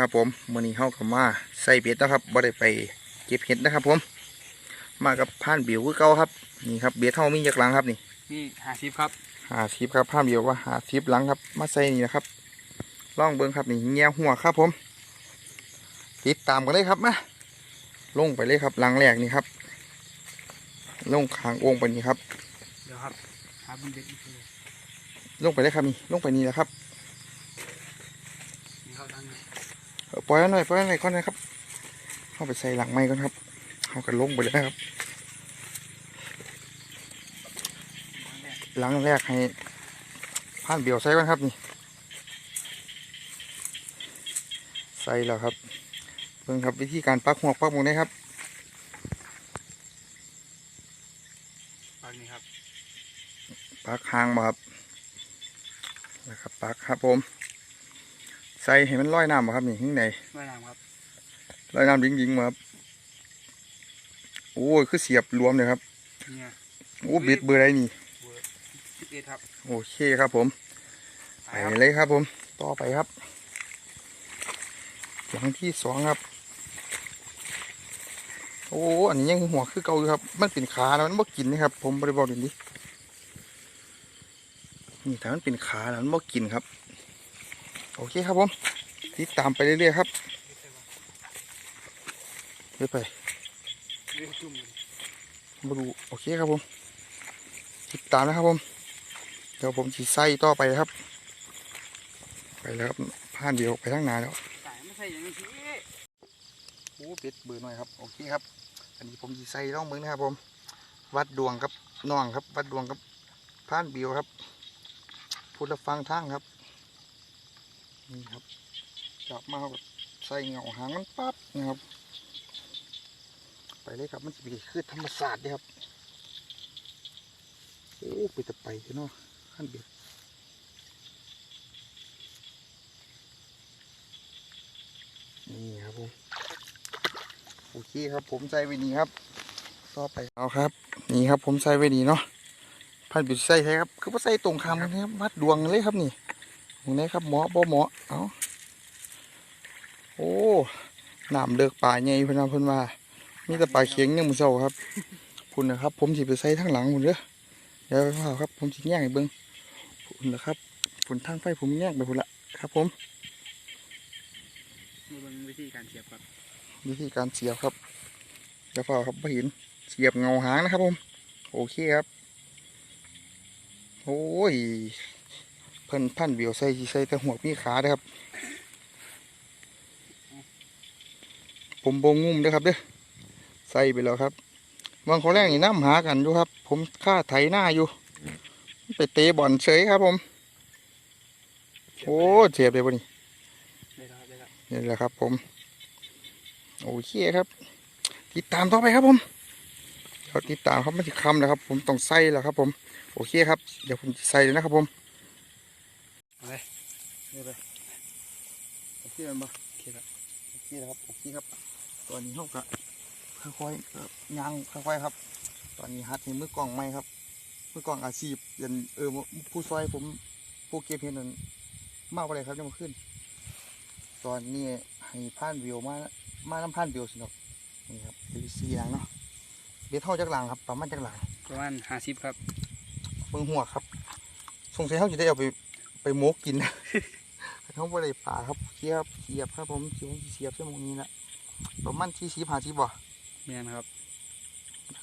ครับผมมื้อนี้เฮาก็มาใส่เบ็ดนะครับบ่ได้ไปเก็บเห็ดนะครับ ผม มากับผ่านบิวคือเก่าครับ นี่ครับเบ็ดเฮามีจักหลังครับนี่นี่หาซิปครับหาทิปครับผ่านบิวว่าหาทิปหลังครับ มาใส่นี่นะครับลองเบิ่งครับนี่เงี้ยหัวครับ ผม ติดตามกันเลยครับมาลงไปเลยครับหลังแรกนี่ครับลงขางโองไปนี่ครับ เดี๋ยวครับหาบุญเด็กอีกทีลงไปเลยครับนี่ลงไปนี่แหละครับนี่เข้าทางนี้เออ ปล่อยไว้หน่อยปล่อยไว้หน่อยก่อนนะครับเข้าไปใส่หลังไม้ก่อนครับเข้ากันลงไปเลยนะครับ หลังแรกให้ผ่านเบียวใส่ก่อนครับนี่ใส่แล้วครับเพิ่งครับวิธีการปักหัวปักหมุนนะครับปากนี้ครับปักหางมาครับนะครับปักครับผม ใส่ให้มันลอยน้ำมาครับนี่ข้างในว่ายน้ำครับลอยน้ำยิงๆมาครับโอ้ยคือเสียบรวมเลยครับเนี่ยโอ้บิดเบอร์ไรนี่เบอร์สิบเอ็ดครับโอเคครับผมไปไปครับเลยครับผมต่อไปครับหลังที่สองครับ โอ้อันนี้ยังหัวคือเก่าอยู่ครับ มันเป็นขาแล้วมันบ่กินนะครับ ผมบริบอกดินดินี่ถ้ามันเป็นขาแล้วมันบ่กินครับ โอเคครับผมติดตามไปเรื่อยๆครับเรื่อยไปมาดูโอเคครับผมติดตามนะครับผม เดี๋ยวผมจะใส่ต่อไปครับ ไปแล้วครับผ่านเดียวไปทางนาแล้วไม่ใช่อย่างนี้โอ้เป็ดเบื่อหน่อยครับโอเคครับ อันนี้ผมจะใส่ร่องมือนะครับ ผม วัดดวงครับน้องครับ วัดดวงครับผ่านเบียวครับพุทธฟังทางครับ นี่ครับ จับมาครับใส่เงาหางมันปั๊บนะครับ ไปเลยครับมันจะเป็นคือธรรมศาสตร์เลยครับโอ้ไปแต่ไปเนาะขั้นเบียดนี่ครับผมโอเคครับผมใส่ไว้นี่ครับต่อไปเอาครับ นี่ครับผมใส่ไว้นี่เนาะพันบิดใส่ใช่ครับ คือว่าใส่ตรงคำนะครับวัดดวงเลยครับนี่ ตรงนี้ครับหมอบ่หมอเอาโอ้น้ำเลือกป่าใหญ่เพิ่นว่าเพิ่นว่ามีแต่ป่าเข็งเนี่ยมือเศร้าครับพุ่นนะครับ ผมสิไปใส่ทั้งหลังพุ่นเด้อเดี๋ยวเปล่าครับ ผมสิแย่งให้เบิ่งพุ่นนะครับพุ่นทางไฟผมแย่งไปพุ่นละครับ ผมมาเบิ่งวิธีการเสียบครับ วิธีการเสียบครับเดี๋ยวเปล่าครับไม่เห็นเสียบเงาหางนะครับผม โอเคครับ โอ้ย เพิ่นพันเบียวใส่ใส่แต่หัวมีขาเด้ครับ ผมบงงุ่มเด้ครับเด้อใส่ไปแล้วครับบางคนแรกนี่น้ำหากันอยู่ครับ ผมค่าไถหน้าอยู่ ไปเตะบอลเฉยครับ ผม โอ้เจ็บเลยปะนี่ได้แล้วได้แล้วนี่แหละครับ ผม โอเคครับ ติดตามต่อไปครับผมเดี๋ยวติดตามครับไม่ติดคำนะครับ ผมต้องใส่แล้วครับ ผม โอเคครับ เดี๋ยวผมใส่เลยนะครับผม นี่ไปโอเคมันบ่โอเคครับโอเคแล้วครับโอเคครับ ตอนนี้เขาก็ค่อยๆเอ่อย่างค่อยๆครับ ตอนนี้ฮัดในมือกล้องไหมครับ มือกล้องอาชีพยันเออผู้ซอยผมผู้เก็บเห็นนั่นมากไปเลยครับจะมาขึ้น ตอนนี้ให้ผ่านวิวมามาน้ำผ่านวิวสิครับนี่ครับเป็นสี่หลังเนาะเบ็ดเท่าจากหลังครับประมาณจากหลังประมาณหาซิปครับเบิ่งหัวครับสงสัยเขาจะได้เอาไปไปโมกกิน เขาบ่ได้ป่าครับเสียบเสียบครับผมเสียบเสียบเส้นมงนี้นะประมาณที่สีผ่าสีบ่แม่นครับ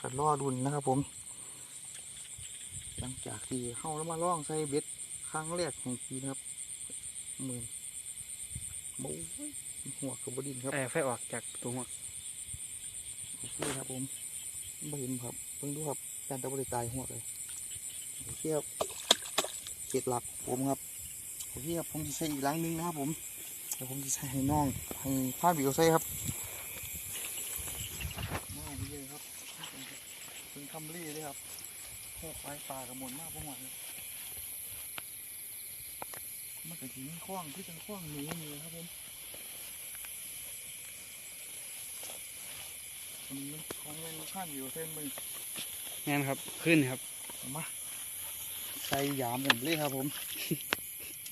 ก็รอดุนนะครับ ผม หลังจากที่เข้าแล้วมาล่องใส่เบ็ดครั้งแรกของปีนะครับหมื่นโอ้ยหัวกับบดินครับเออไฟออกจากตัวหัวโอเคครับผมไม่เห็นครับเพิ่งดูครับการตะบริตายหัวเลยโอเคครับเขตหลักผมครับ โอเคครับผมจะใส่อีกหลังหนึงนะครับผมเดี๋ยวผมจะใส่ให้น้องให้ผ้าบิวใส่ครับมาดีเลยครับเป็นคำรีเลยครับโคกไฟป่ากระมวลมากพวกมันเลยมันก็ทีนี้คล้องที่เป็นคล้องหนูนี่ครับผมอันนี้ของเงินข้านอยู่เส้นมือแม่นครับขึ้นครับมาใส่ยามกันเลยครับผม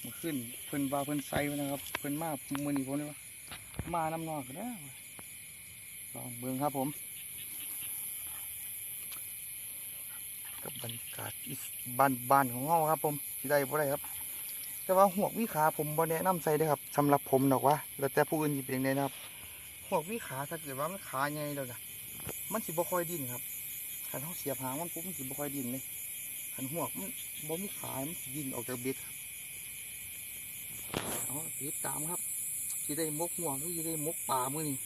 มาขึ้นเพิ่นว่าเพิ่นใส่ไว้นะครับเพิ่นมามือนี้ผมเลยว่ามานำนองกันะลองเบิ่งครับผม กับบรรยากาศบ้านบ้านของเฮาครับ ผมสิได้บ่ได้ครับ แต่ว่าหววิขาผมบ่แนะนำใส่เด้ครับสำหรับผมดอกว่าแล้วแต่ผู้อื่นสิเป็นจังไดนะครับหววิขาถ้าเกิดว่ามันขาใหญ่แล้วนะมันสิบ่ค่อยดิ้นครับคันเฮาเสียบหางมันปุ๊บมันสิบ่ค่อยดิ้นเลยคันหวมันบ่มีขามันสิดิ้นออกจากเบ็ดครับ เอาติดตามครับสิได้มกหวกหรือสิได้มกป่ามือนี้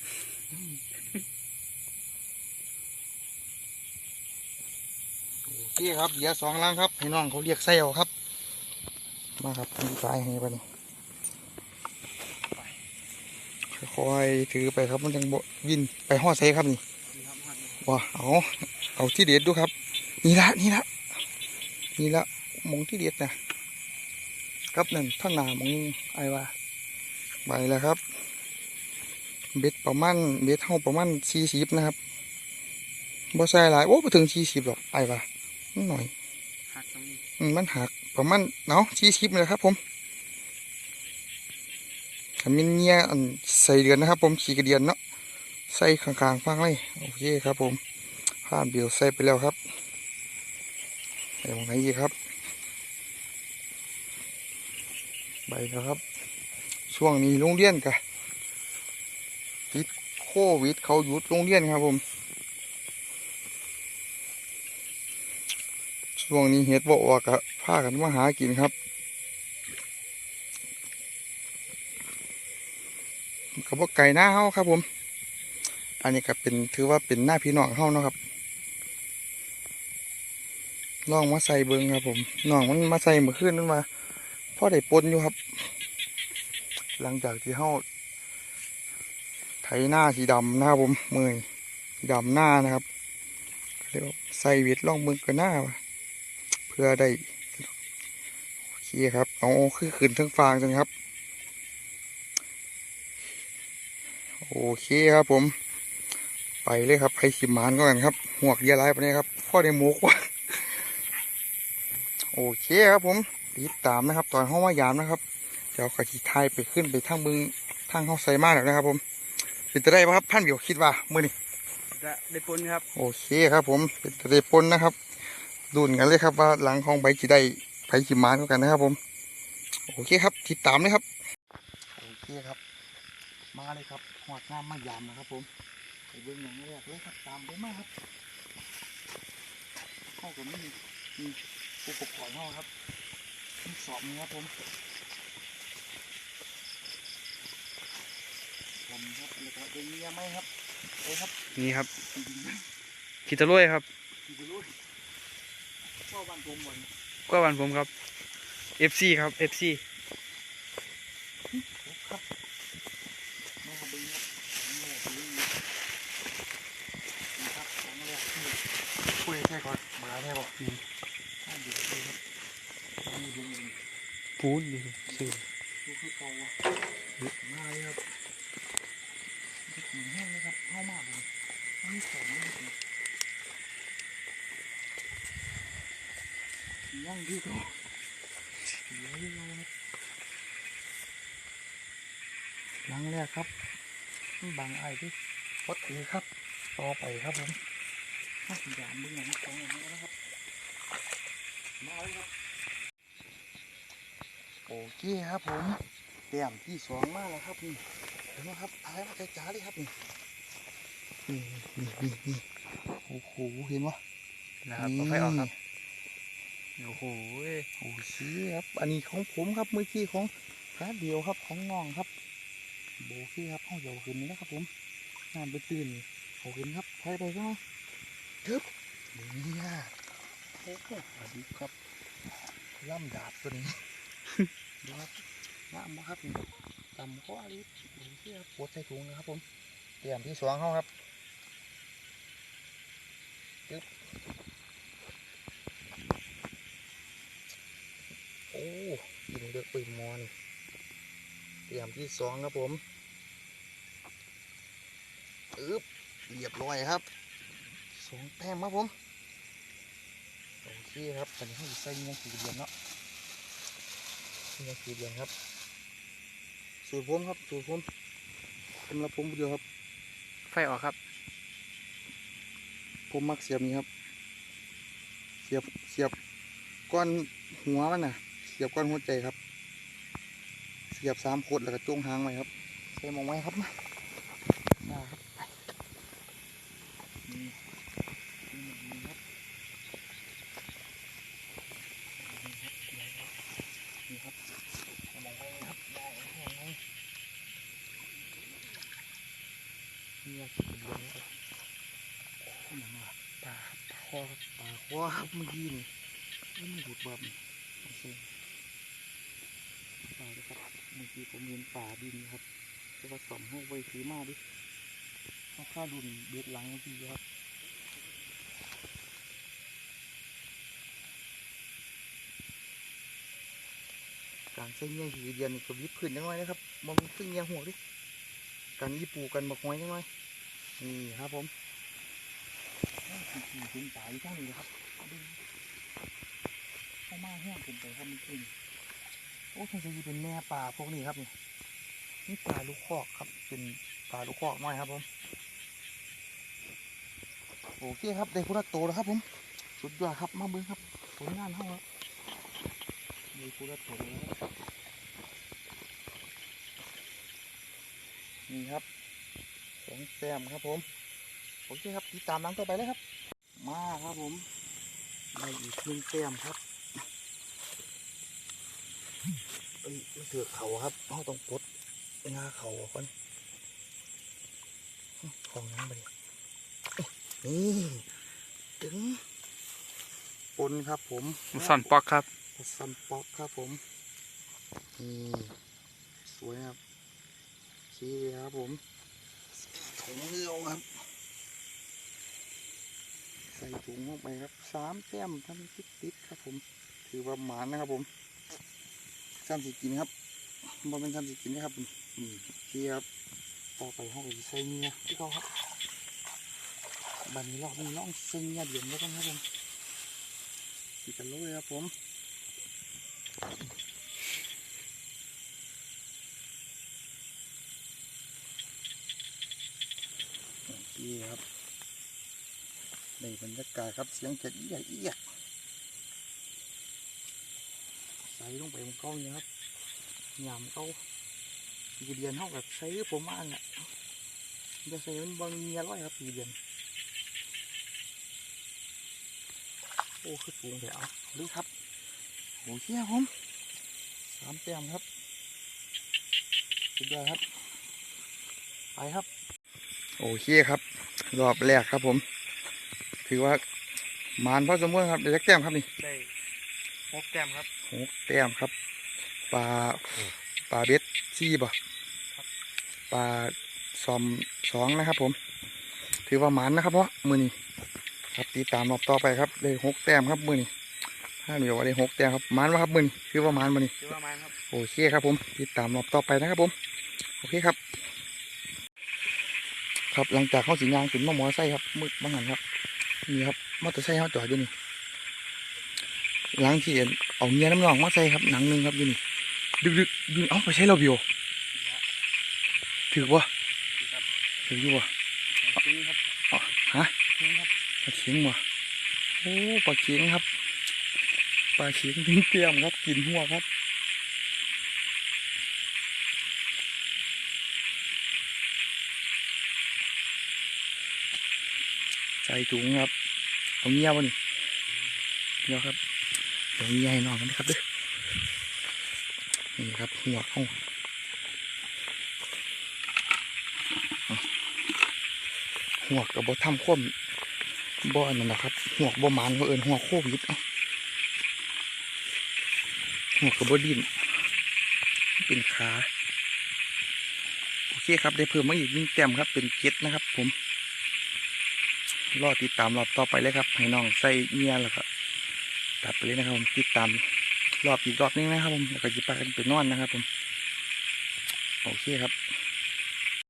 โอเคครับเหลือสองลังครับให้น้องเขาเรียกไส้เอาครับ มาครับมีสายให้ไปนี่ค่อยถือไปครับมันจังบ่วินไปห่อดใส่ครับนี่ว้าเอาเอาที่เด็ดดูครับ นี่ละนี่ละนี่ละมองที่เด็ดนะ ครับนั่นท่างหนาหมองไอ้ว่าไปแล้วครับ เบ็ดประมาณเบ็ดเท่าประมาณสี่สิบนะครับบ่ใส่หลายโอ้ไปถึงสี่สิบหรอกไอ้ว่ามันหน่อยหักตรงนี้อืมมันหักประมาณเนาะชี้ชิปเลยครับ ผมขันมินเนียอันใส่เดือนนะครับ ผมขี่กระเดียนเนาะใส่ข้างๆฟังเลยโอเคครับ ผมผ่านเบียวใส่ไปแล้วครับใส่ตรงไหนอีกครับ ใบแล้วครับ ช่วงนี้โรงเรียนกะติดโควิดเขาหยุดโรงเรียนครับผม ช่วงนี้เห็ดบ่ออกอะพากันมาหากินครับกับว่าไก่หน้าเฮาครับผม อันนี้ก็เป็นถือว่าเป็นหน้าพี่น้องเฮาเนาะครับลองมาใส่เบิงครับผมน้องมันมาใส่เมื่อคืนนั่นมา พ่อได้ปนอยู่ครับ หลังจากที่เฮาไถหน้าสีดำนะครับผมมือดำหน้านะครับเรียกว่าใส่เวทล่องเบิงกันหน้าเพื่อได้โอเคครับเอาขึ้นขึ้นทั้งฟางจังครับ โอเคครับผม ไปเลยครับไปขิมหมานก็กันครับหวกเยอะไรไปเนี่ยครับพ่อได้หมูกว่าโอเคครับผม ติดตามนะครับ ตอนห้องว่ายามนะครับเดี๋ยวกระขี่ไทยไปขึ้นไปทางมึงทางเข้าใส่มากแล้วนะครับ ผมเป็นจะได้ปะครับท่านเบียวคิดว่ามือนี่จะได้ปนครับ โอเคครับ ผมเป็นทะเลปนนะครับดุนกันเลยครับว่าหลังของใบจีได้ไผจีมานกันนะครับ ผม โอเคครับติดตามเลยครับโอเคครับ มาเลยครับหอดน้ำมายามนะครับ ผมไปเบื้องอย่างแรกเลยครับตามไปมาครับเข้ากับนี่มีอุปกรณ์เข้าครับมี สอบนี่ครับผมผมครับเลยครับเป็นเมียไหมครับเอ้ยครับนี่ครับจริงๆนะคิตาลุยครับพี่จะรู้พ่อบ้านผมบ่อยก็วันผมครับ FC ครับ FC ครับน้องกระบึงครับของแรกนี่นี่ครับของแรกนี่คุยแค่ก่อนมาแค่บอกนี่ข้าวเดื อดเลยครับนี่ดูนี่ปูนดูสิดูคือเก่าวะมาเลยครับกินแห้งเลยครับเข้ามากเลยนี่สองนี่ครับย่างที่เขาเดี๋ยวเราครับหลังแรกครับบางไอ้ที่พดตีครับ ต่อไปครับผมข้าวยามมึงหนังของอย่างนี้นะครับ มาเลยครับ โอเคครับผมเตรียมที่สองมาแล้วครับนี่เห็นไหมครับอะไรมาจ้าๆเลยครับนี่นี่นี่นี่นี่โอ้โหเห็นวะนะครับเอาไฟออกครับโอ้โหโอ้เชีครับอันนี้ของผมครับเมื่อกี้ของพระเดียวครับของน้องครับโบกี้ครับห้องเดียวขึ้นนี้นะครับผมน้ำไปตื่นเขาขึ้นครับไปไปก็ทึบนี่นะโอ้โหสวัสดีครับล่ำดาบตัวนี้ ดูครับน้ำมาครับต่ำข้อลิโบกี้ครับปวดใส่ถุงนะครับผมเตรียมที่สวงเขาครับทึบโอ้ยิงเดือกปืนมอนเตรียมที่สองครับผมอึ๊บเรียบร้อยครับสองแต้มครับผมโอเคครับตอนนี้เขาใส่เงี้ยสีเดือนเนาะ เงี้ยสีเดือนครับ สูตรผมครับ สูตรผมสำหรับผมผู้เดียวครับ ไฟออกครับ ผมมักเสียบนี้ครับ เสียบ เสียบก้อนหัวมันน่ะ เสียบก้อนหัวใจครับ เสียบสามโคตรแล้วก็จ้วงหางไว้ครับใส่หมองไว้ครับมามาครับไปนี่นี่ครับนี่ครับใส่หมองไว้ครับได้แห้งไว้นี่ว่าสิเป็นเรื่องนี้ครับ หนังว่ะปลาครับป ลาคอครับปลาครับเมื่อกี้นี่เอ้ยมันหลุดแบบนี่โอเคปลาเลยครับเมื่อกี้ผมเห็นปลาดินครับจะผสมห้องไว้ซื้อมาดิข้าวข้าดุนเบ็ดหลังเมื่อกี้ครับการใช้เงี้ยหีเดียนนี่ก็วิบขึ้นยังไงนะครับมองขึ้นเงี้ยหัวดิกันยี่ปูกันบักหอยยังไงนี่ครับผม ขี่ขึ้นป่าอยู่ข้างนี้นะครับดูเข้ามาแห้งเกินไปครับมันขึ้นโอ้คงจะเป็นแม่ป่าพวกนี้ครับนี่นี่ปลาลูกคอกครับ เป็นปลาลูกคอกน้อยครับผมโอเคครับได้พุทธโตแล้วครับผมสุดยอดครับมาเบิ้งครับผลงานเท่าครับได้พุทธโตแล้วครับนี่ครับสองแต้มครับผม โอเคครับติดตามหลังต่อไปเลยครับ มาครับผมได้อีกหนึ่งแต้มครับเอ้ยมันเถือกเขาครับเราต้องปลดงาเขาออกก่อนของน้ำไปดิเอ้ยนี่ถึงปนครับผมสอนปอกครับซันป๊อกครับผมนี่สวยครับชี้เลยครับผมถุงเงาครับใส่ถุงลงไปครับสามแต้มทำติดติดๆครับผม ถือว่าหมานนะครับผมทำสิกินครับบ่เป็นทำสิกินนะครับผมอืมโอเคครับต่อไปห้องจะใส่เงียที่เขาครับบันนี้รอบนี้ลองใส่เงียเดียวแล้วกันครับผมสีกันเลยครับผมโอเคครับ ในบรรยากาศครับเสียงเจ็ดเอียดเอียดใส่ลงไปบนก้องเนี่ยครับยามเขาปีเดียนเขาแบบใช้ผมมากอะจะใส่มันบางเมียร้อยครับปีเดียนโอ้คือสูงแถวดูครับโอ้เคครับผมสามแต้มครับสุดยอดครับไปครับ โอเคครับ รอบแรกครับผม ถือว่ามานพอสมควรครับเดี๋ยวจะแก้มครับนี่ได้หกแก้มครับหกแต้มครับปลาปลาเบ็ดซี่บ่ปลาซอมสองนะครับ ผม ถือว่าหมันนะครับเพราะมือนี้ครับตีตามรอบต่อไปครับได้หกแต้มครับมือนี้ถ้าเหลือว่าได้หกแต้มครับหมันวะครับมือนี้ถือว่าหมันมือนี้คือว่ามันครับโอเคครับผมติดตามรอบต่อไปนะครับผมโอเคครับ ครับหลังจากเขาสียางขึ้นมาหมอไส้ครับมืดบ้างหันครับ นี่ครับมอเตอร์ไซค์เขาจอดอยู่นี่หลังที่เห็นเอาเงียน้ำนองมาใส่ครับหนังหนึงครับอยู่นี่ดึกดึกดึกเอ้าไปใช้เราเบียวถือวะถืออยู่วะจริงครับฮะจริงครับปลาเข็งวะโอ้ปลาเข็งครับปลาเข็งถึงเตรียมครับกินหัวครับ ถุงครับเอาเงี้ยวะนี่เงี้ยวครับเดี๋ยวเงี้ยให้น้องกันนะครับเด้อนี่ครับหัวเข้าหัวกับบทำคว่ำบ่อนนั่นแหละครับหัวบ่หมันเขาเอินหัวโควิดเอ้าหัวกับบดินเป็นขาโอเคครับได้เพิ่มมาอีกหนึ่งแต้มครับเป็นเจ็ดนะครับ ผม รอติดตามรอบต่อไปเลยครับให้น้องใส่เงียแล้วก็ตัดไปเลยนะครับผมติดตามรอบอีกรอบนึงนะครับผมแล้วก็จะพากันไปนอนนะครับผมโอเคครับ